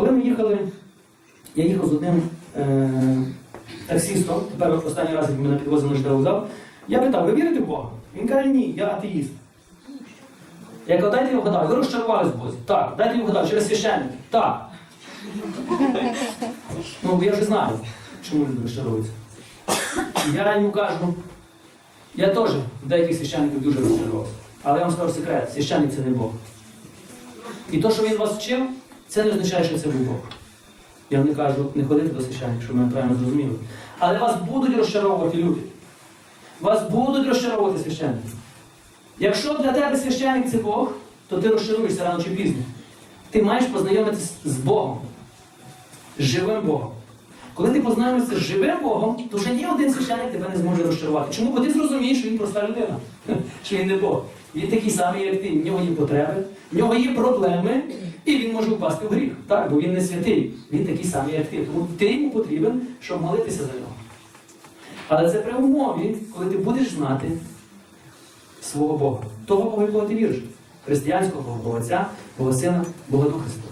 Коли ми їхали, я їхав з одним е, таксістом, тепер останній раз, як мене підвозили на вокзал, я питав, ви вірите в Бога? Він каже, ні, я атеїст. Я кажу, дайте його вгадати. Ви розчарувались в Бозі? Так. Дайте його вгадати, через священники? Так. Ну, я вже знаю, чому люди розчаровуються. Я йому кажу, я теж в деяких священників дуже розчарувався. Але я вам скажу секрет, священник це не Бог. І то, що він вас вчив, це не означає, що це був Бог. Я не кажу, не ходити до священника, щоб мене правильно зрозуміли. Але вас будуть розчаровувати люди. Вас будуть розчаровувати священники. Якщо для тебе священник це Бог, то ти розчаруєшся рано чи пізно. Ти маєш познайомитися з Богом, з живим Богом. Коли ти познайомишся з живим Богом, то вже ні один священник тебе не зможе розчарувати. Чому? Бо ти зрозумієш, що він проста людина, що він не Бог. Він такий самий, як ти. В нього є потреби, в нього є проблеми, і він може впасти в гріх. Так, бо він не святий. Він такий самий, як ти. Тому ти йому потрібен, щоб молитися за нього. Але це при умові, коли ти будеш знати свого Бога. Того Бога, якого ти віриш. Християнського Бога Отця, Бога Сина, Бога Духа Святого.